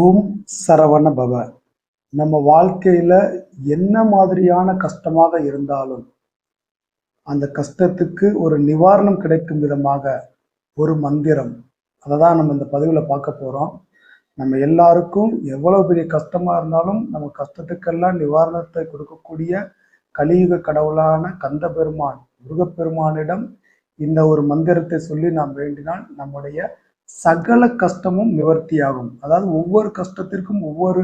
ஓம் சரவண பவ. நம்ம வாழ்க்கையில் என்ன மாதிரியான கஷ்டமாக இருந்தாலும் அந்த கஷ்டத்துக்கு ஒரு நிவாரணம் கிடைக்கும் விதமாக ஒரு மந்திரம். அதை தான் நம்ம இந்த பதிவில் பார்க்க போகிறோம் நம்ம எல்லாருக்கும் எவ்வளோ பெரிய கஷ்டமாக இருந்தாலும் நம்ம கஷ்டத்துக்கெல்லாம் நிவாரணத்தை கொடுக்கக்கூடிய கலியுக கடவுளான கந்த பெருமான் முருகப்பெருமானிடம் இந்த ஒரு மந்திரத்தை சொல்லி நாம் வேண்டினால் நம்முடைய சகல கஷ்டமும் நிவர்த்தியாகும். அதாவது ஒவ்வொரு கஷ்டத்திற்கும் ஒவ்வொரு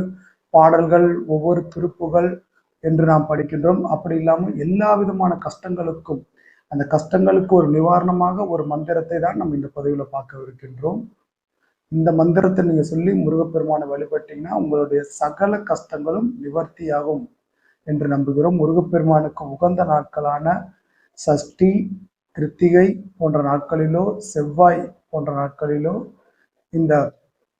பாடல்கள் ஒவ்வொரு திருப்புகள் என்று நாம் படிக்கின்றோம். அப்படி இல்லாமல் எல்லா விதமான கஷ்டங்களுக்கும் அந்த கஷ்டங்களுக்கு ஒரு நிவாரணமாக ஒரு மந்திரத்தை தான் நம்ம இந்த பதிவில் பார்க்க இருக்கின்றோம் இந்த மந்திரத்தை நீங்க சொல்லி முருகப்பெருமானை வழிபட்டீங்கன்னா உங்களுடைய சகல கஷ்டங்களும் நிவர்த்தியாகும் என்று நம்புகிறோம். முருகப்பெருமானுக்கு உகந்த நாட்களான சஷ்டி கிருத்திகை போன்ற நாட்களிலோ செவ்வாய் போன்ற நாட்களிலும் இந்த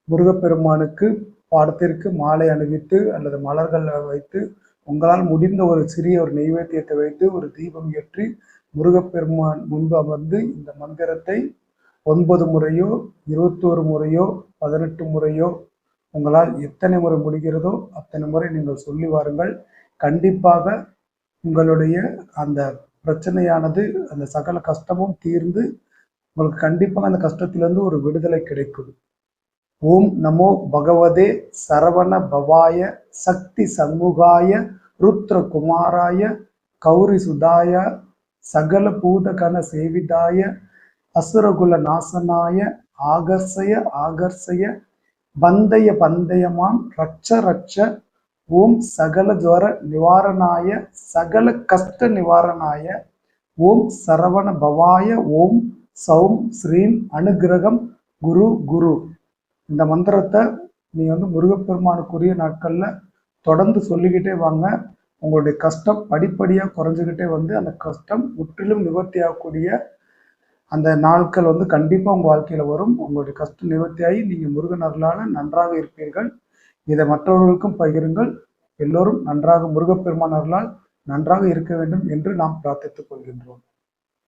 முருகப்பெருமானுக்கு பாடத்திற்கு மாலை அணிவித்து அல்லது மலர்கள் வைத்து உங்களால் முடிந்த ஒரு சிறிய ஒரு நெய்வேத்தியத்தை வைத்து ஒரு தீபம் ஏற்றி முருகப்பெருமான் முன்பு அமர்ந்து இந்த மந்திரத்தை ஒன்பது முறையோ இருபத்தோரு முறையோ பதினெட்டு முறையோ உங்களால் எத்தனை முறை முடிகிறதோ அத்தனை முறை நீங்கள் சொல்லி வாருங்கள். கண்டிப்பாக உங்களுடைய அந்த பிரச்சனையானது அந்த சகல கஷ்டமும் தீர்ந்து உங்களுக்கு கண்டிப்பாக அந்த கஷ்டத்திலேருந்து ஒரு விடுதலை கிடைக்கும். ஓம் நமோ பகவதே சரவண பவாய சக்தி சண்முகாய ருத்ரகுமாராய கௌரி சுதாய சகல பூதகண சேவிதாய அசுரகுல நாசனாய ஆகர்ஷய ஆகர்ஷய பந்தய பந்தயமாம் ரட்ச ரட்ச ஓம் சகல ஜுவர நிவாரணாய சகல கஷ்ட நிவாரணாய ஓம் சரவண பவாய ஓம் சௌம் ஸ்ரீம் அனுகிரகம் குரு குரு. இந்த மந்திரத்தை நீ வந்து முருகப்பெருமானுக்குரிய நாட்களில் தொடர்ந்து சொல்லிக்கிட்டே வாங்க. உங்களுடைய கஷ்டம் படிப்படியாக குறைஞ்சிக்கிட்டே வந்து அந்த கஷ்டம் முற்றிலும் நிவர்த்தி ஆகக்கூடிய அந்த நாட்கள் வந்து கண்டிப்பாக உங்கள் வாழ்க்கையில் வரும். உங்களுடைய கஷ்டம் நிவர்த்தியாகி நீங்கள் முருகன் அருளால் நன்றாக இருப்பீர்கள். இதை மற்றவர்களுக்கும் பகிருங்கள். எல்லோரும் நன்றாக முருகப்பெருமான் அருளால் நன்றாக இருக்க வேண்டும் என்று நாம் பிரார்த்தித்துக் கொள்கின்றோம்.